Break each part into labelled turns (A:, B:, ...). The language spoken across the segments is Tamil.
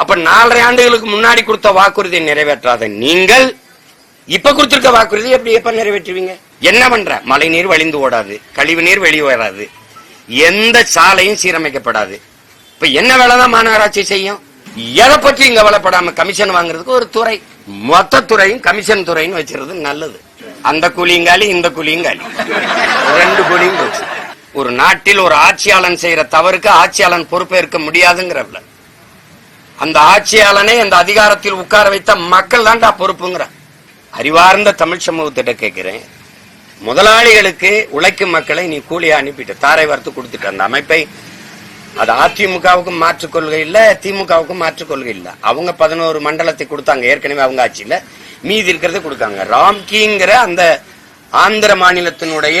A: அப்ப நாலரை ஆண்டுகளுக்கு முன்னாடி கொடுத்த வாக்குறுதியை நிறைவேற்றாத நீங்கள் இப்ப கொடுத்திருக்க வாக்குறுதி எப்படி எப்ப நிறைவேற்றுவீங்க? என்ன பண்ற? மழை நீர் வழிந்து ஓடாது கழிவு நீர் வெளியே வராது எந்த சாலையும் சீரமைக்கப்படாது. இப்ப என்ன வேலைதான் மாநகராட்சி செய்யும்? எதை பற்றி இங்க வளப்படாம கமிஷன் வாங்குறதுக்கு ஒரு துறை. மொத்த துறையும் கமிஷன் துறையும் வச்சிருது நல்லது. அந்த கூலியங்காலி இந்த கூலியங்காலி ரெண்டு கூலியும் ஒரு நாட்டில் ஒரு ஆட்சியாளன் செய்யற தவறுக்கு ஆட்சியாளன் பொறுப்பேற்க முடியாதுங்கிறவள. அந்த ஆட்சியாளனை அந்த அதிகாரத்தில் உட்கார வைத்த மக்கள் தான்டா பொறுப்புங்கிற. அறிவார்ந்த தமிழ் சமூகத்திட்ட கேட்கிறேன். முதலாளிகளுக்கு உழைக்கும் மக்களை நீ கூலியா அனுப்பிட்ட தாரை வார்த்து கொடுத்துட்ட அந்த அமைப்பை அது அதிமுகவுக்கும் மாற்றுக் கொள்கை இல்ல திமுகவுக்கும் மாற்றுக் கொள்கை இல்ல. அவங்க பதினோரு மண்டலத்தை கொடுத்தாங்க ஏற்கனவே அவங்க ஆட்சியில. மீதி இருக்கிறத கொடுக்காங்க. ராம்கிங்கிற அந்த ஆந்திர மாநிலத்தினுடைய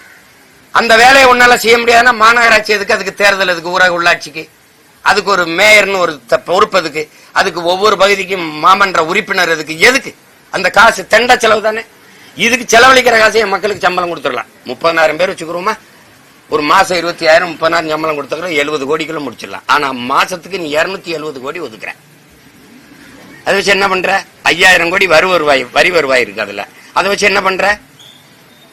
A: அந்த வேலையை உன்னால செய்ய முடியாதுன்னா மாநகராட்சி எதுக்கு? அதுக்கு தேர்தல் எதுக்கு ஊரக உள்ளாட்சிக்கு. அதுக்கு ஒரு மேயர்னு ஒரு த- பொறுப்பு எதுக்கு அதுக்கு ஒவ்வொரு பகுதிக்கும் மாமன்ற உறுப்பினர் எதுக்கு? எதுக்கு? அந்த காசு தெண்ட செலவு தானே. இதுக்கு செலவழிக்கிற காசை மக்களுக்கு சம்பளம் கொடுத்துடலாம். முப்பதாயிரம் பேர் வச்சுக்கிறோமா? ஒரு மாசம் இருபத்தி ஆயிரம் முப்பதாயிரம் சம்பளம் கொடுத்துக்கிறோம் எழுபது கோடிக்குள்ள முடிச்சிடலாம். ஆனா மாசத்துக்கு நீ இருநூத்தி எழுபது கோடி ஒதுக்குற. அதை வச்சு என்ன பண்ற? ஐயாயிரம் கோடி வரி வருவாய் வரி வருவாய் இருக்கு அதுல. அதை வச்சு என்ன பண்ற?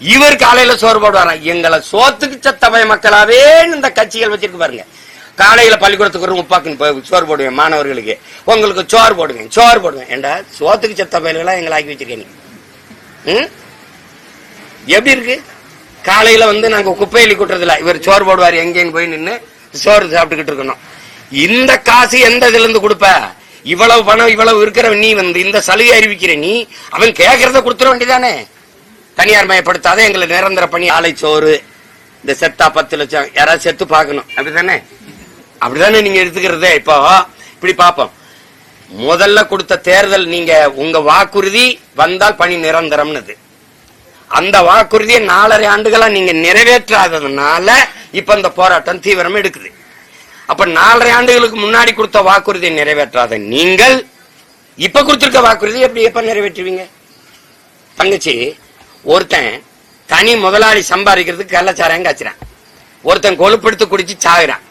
A: இவர் காலையில சோறு போடுவாராம் எங்களை சோத்துக்கு சத்தவை மக்களாவே இந்த கட்சிகள் வச்சிருக்கு பாருங்க. காலையில பள்ளிக்கூடத்துக்கு ஒரு முப்பாக்குன்னு போய் சோறு போடுவேன் மாணவர்களுக்கு. உங்களுக்கு சோறு போடுவேன் சோறு போடுவேன். ஏண்டா? சோத்துக்கு செத்த பயல்களா எங்களை ஆக்கி வச்சிருக்கேன் நீ எப்படி இருக்கு? காலையில வந்து நாங்க குப்பையில கூட்டுறதுல இவர் சோறு போடுவார் எங்கேன்னு போய் நின்று சோறு சாப்பிட்டுக்கிட்டு இருக்கணும். இந்த காசு எந்த இதுல இருந்து கொடுப்ப? இவ்வளவு பணம் இவ்வளவு இருக்கிற நீ வந்து இந்த சலுகை அறிவிக்கிற நீ அவன் கேட்கறத கொடுத்துட வேண்டியதானே? தனியார் மயப்படுத்தாத எங்களை நிரந்தர பணி. ஆலை சோறு இந்த செத்தா பத்து லட்சம் யாராவது செத்து பார்க்கணும். அப்படிதானே அப்படிதானே நீங்க எடுத்துக்கிறதே? இப்போ இப்படி பார்ப்போம். முதல்ல கொடுத்த தேர்தல் நீங்க உங்க வாக்குறுதி வந்தால் பணி நிரந்தரம்னது. அந்த வாக்குறுதியை நாலரை ஆண்டுகளா நீங்க நிறைவேற்றாததுனால இப்ப இந்த போராட்டம் தீவிரம் எடுக்குது. அப்ப நாலரை ஆண்டுகளுக்கு முன்னாடி கொடுத்த வாக்குறுதியை நிறைவேற்றாத நீங்கள் இப்ப கொடுத்திருக்க வாக்குறுதி எப்படி எப்ப நிறைவேற்றுவீங்க? தங்கச்சி ஒருத்தன் தனி முதலாளி சம்பாதிக்கிறதுக்கு கள்ளச்சாராயம் காய்ச்சிறான். ஒருத்தன் கொழுப்படுத்து குடிச்சு சாகுறான்.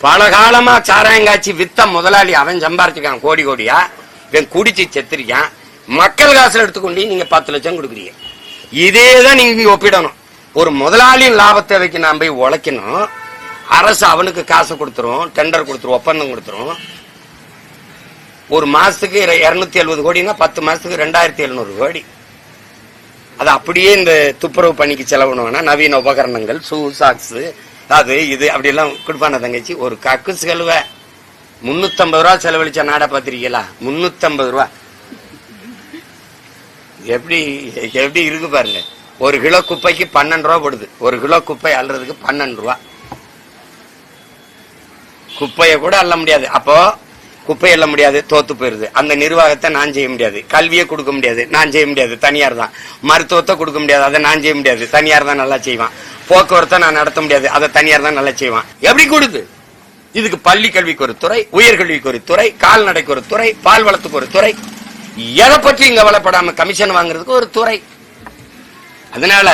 A: பல காலமா சாராயம் காய்ச்சி வித்த முதலாளி அவன் சம்பாரிச்சுக்கான் கோடி கோடியா? இவன் குடிச்சு செத்துருக்கான். மக்கள் காசுல எடுத்துக்கொண்டு நீங்க பத்து லட்சம் கொடுக்குறீங்க. இதே தான் நீங்க ஒப்பிடணும். ஒரு முதலாளியின் லாப தேவைக்கு நாம் போய் உழைக்கணும். அரசு அவனுக்கு காசு கொடுத்துரும் டெண்டர் கொடுத்துரும் ஒப்பந்தம் கொடுத்துரும். ஒரு மாசத்துக்கு இருநூத்தி எழுபது கோடினா பத்து மாசத்துக்கு ரெண்டாயிரத்தி எழுநூறு கோடி. அது அப்படியே இந்த துப்புரவு பணிக்கு செலவுனா நவீன உபகரணங்கள் ஷூ சாக்ஸ் அது இது அப்படியெல்லாம் கொடுப்பான தங்கச்சி. ஒரு கக்கு செலவை. முன்னூத்தம்பது ரூபா செலவழிச்ச நாடா பார்த்துருக்கீங்களா? முன்னூத்தம்பது ரூபா. எப்படி எப்படி இருக்கு பாருங்க. ஒரு கிலோ குப்பைக்கு பன்னெண்டு ரூபா போடுது. ஒரு கிலோ குப்பை அள்ளுறதுக்கு பன்னெண்டு ரூபா. குப்பையை கூட அள்ள முடியாது. அப்போ குப்பையெல்லாம் முடியாது தோத்து போயிருது. அந்த நிர்வாகத்தை நான் செய்ய முடியாது. கல்வியை கொடுக்க முடியாது. நான் செய்ய முடியாது. தனியார் தான். மருத்துவத்தை கொடுக்க முடியாது. அதை நான் செய்ய முடியாது. தனியார் தான் நல்லா செய்வான். போக்குவரத்தை நான் நடத்த முடியாது. அதை தனியார் தான் நல்லா செய்வான். எப்படி கொடுது? இதுக்கு பள்ளி கல்விக்கு ஒரு துறை உயர்கல்விக்கு ஒரு துறை கால்நடைக்கு ஒரு துறை பால் வளத்துக்கு ஒரு துறை. எதை பற்றி இங்க வளப்படாம கமிஷன் வாங்குறதுக்கு ஒரு துறை? அதனால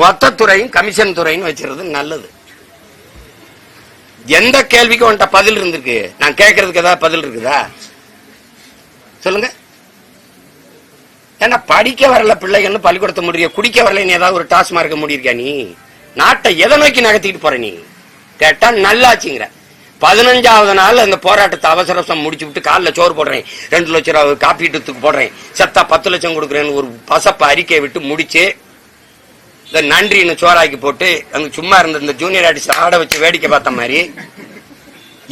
A: மொத்த துறையும் கமிஷன் துறைன்னு வச்சிருது நல்லது. எந்த கேள்விக்கும் உன்கிட்ட பதில் இருந்திருக்கு? நான் கேட்கறதுக்கு ஏதாவது பதில் இருக்குதா? சொல்லுங்க. ஏன்னா படிக்க வரல பிள்ளைகள்னு பள்ளிக்கூடத்தை முடிய குடிக்க வரல நீ ஏதாவது ஒரு டாஸ்மார்க்க முடியிருக்கா நீ? நாட்டை எதை நோக்கி நகர்த்திட்டு போற நீ? கேட்டா நல்லாச்சுங்கிற. பதினஞ்சாவது நாள் அந்த போராட்டத்தை அவசர அவசரம் முடிச்சு விட்டு காலில் சோறு போடுறேன். ரெண்டு லட்சம் ரூபா காப்பீட்டுக்கு போடுறேன். செத்தா பத்து லட்சம் கொடுக்குறேன்னு ஒரு பசப்ப அறிக்கையை விட்டு முடிச்சு இந்த நன்றின்னு சோறாக்கி போட்டு அங்க சும்மா இருந்த இந்த ஜூனியர் ஆர்டிஸ்ட் ஆட வச்சு வேடிக்கை பார்த்த மாதிரி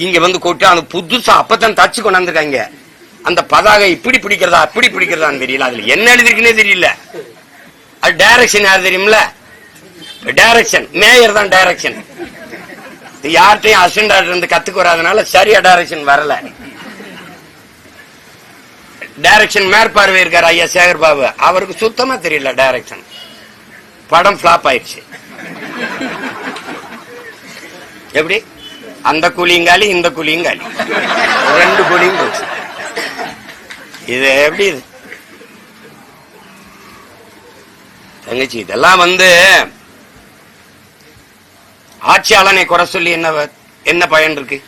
A: இங்க வந்து கூட்டு அந்த புதுசா அப்பதான் தச்சு கொண்டாந்துருக்காங்க. அந்த பதாகை இப்படி பிடிக்கிறதா அப்படி பிடிக்கிறதான்னு தெரியல. அதுல என்ன எழுதிருக்குன்னே தெரியல. அது டைரக்ஷன் யார் தெரியும்ல? டைரக்ஷன் மேயர் தான் டைரக்ஷன் யார்கிட்டையும் அசிஸ்டன்ட் இருந்து கத்துக்கு வராதனால சரியா டைரக்ஷன் வரல. டைரக்ஷன் மேற்பார்வை இருக்கார் ஐயா சேகர் பாபு. அவருக்கு சுத்தமா தெரியல டைரக்ஷன் படம் பிளாப் ஆயிடுச்சு. எப்படி? அந்த கூலிங்காலி இந்த கூலிங்காலி ரெண்டு குழியும் போச்சு. இது எப்படி இது? தங்கச்சி இதெல்லாம் வந்து ஆட்சியாளனை குறை சொல்லி என்ன என்ன பயன் இருக்கு?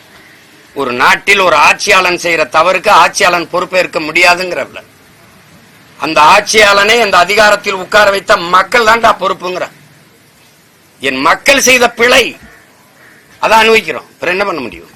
A: ஒரு நாட்டில் ஒரு ஆட்சியாளன் செய்யற தவறுக்கு ஆட்சியாளன் பொறுப்பேற்க முடியாதுங்கிறவர்கள் அந்த ஆட்சியாளனை அந்த அதிகாரத்தில் உட்கார வைத்த மக்கள் தான்டா பொறுப்புங்கிற. என் மக்கள் செய்த பிழை அதை அனுபவிக்கிறோம். அப்புறம் என்ன பண்ண முடியும்?